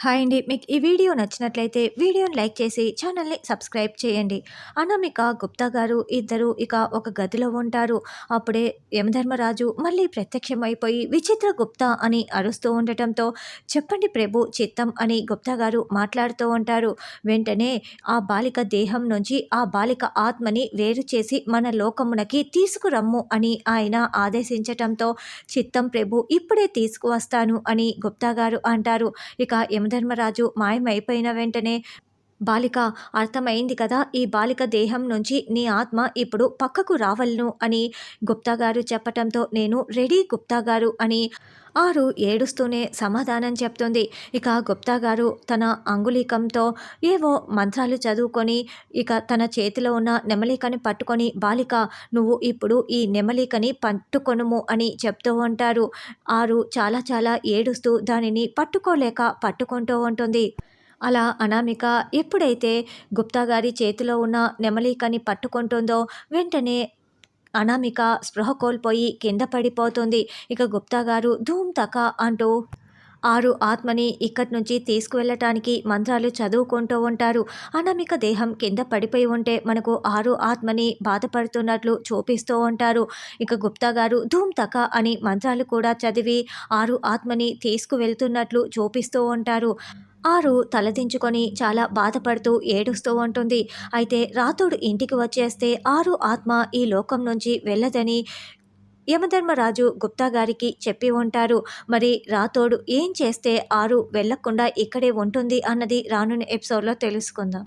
Hi అండి. మీకు ఈ వీడియో నచ్చినట్లయితే వీడియోని లైక్ చేసి ఛానల్ని సబ్స్క్రైబ్ చేయండి. అనామిక గుప్తా గారు ఇద్దరు ఇక ఒక గదిలో ఉంటారు. అప్పుడే యమధర్మరాజు మళ్ళీ ప్రత్యక్షమైపోయి విచిత్ర గుప్తా అని అరుస్తూ ఉండటంతో చెప్పండి ప్రభు చిత్తం అని గుప్తా గారు మాట్లాడుతూ ఉంటారు. వెంటనే ఆ బాలిక దేహం నుంచి ఆ బాలిక ఆత్మని వేరు చేసి మన లోకమునకి తీసుకురమ్ము అని ఆయన ఆదేశించటంతో చిత్తం ప్రభు ఇప్పుడే తీసుకువస్తాను అని గుప్తా గారు అంటారు. ఇక యమధర్మరాజు మాయమైపోయిన వెంటనే బాలిక అర్థమైంది కదా ఈ బాలిక దేహం నుంచి నీ ఆత్మ ఇప్పుడు పక్కకు రావలను అని గుప్తా గారు చెప్పటంతో నేను రెడీ గుప్తా గారు అని ఆరు ఏడుస్తూనే సమాధానం చెప్తుంది. ఇక గుప్తా గారు తన అంగుళీకంతో ఏవో మంత్రాలు చదువుకొని ఇక తన చేతిలో ఉన్న నెమలికని పట్టుకొని బాలిక నువ్వు ఇప్పుడు ఈ నెమలికని పట్టుకొనుము అని చెప్తూ ఉంటారు. ఆరు చాలా చాలా ఏడుస్తూ దానిని పట్టుకోలేక పట్టుకుంటూ ఉంటుంది. అలా అనామిక ఎప్పుడైతే గుప్తా గారి చేతిలో ఉన్న నెమలికని పట్టుకుంటుందో వెంటనే అనామిక స్పృహ కోల్పోయి కింద పడిపోతుంది. ఇక గుప్తా గారు ధూమ్ తక అంటూ ఆరు ఆత్మని ఇక్కడి నుంచి తీసుకువెళ్ళటానికి మంత్రాలు చదువుకుంటూ ఉంటారు. అనామిక దేహం కింద పడిపోయి ఉంటే మనకు ఆరు ఆత్మని బాధపడుతున్నట్లు చూపిస్తూ ఉంటారు. ఇక గుప్తా గారు ధూమ్ తక అని మంత్రాలు కూడా చదివి ఆరు ఆత్మని తీసుకువెళ్తున్నట్లు చూపిస్తూ ఉంటారు. ఆరు తలదించుకొని చాలా బాధపడుతూ ఏడుస్తూ ఉంటుంది. అయితే రాతోడు ఇంటికి వచ్చేస్తే ఆరు ఆత్మ ఈ లోకం నుంచి వెళ్ళదని యమధర్మరాజు గుప్తా గారికి చెప్పి ఉంటారు. మరి రాతోడు ఏం చేస్తే ఆరు వెళ్ళకుండా ఇక్కడే ఉంటుంది అన్నది రానున్న ఎపిసోడ్లో తెలుసుకుందాం.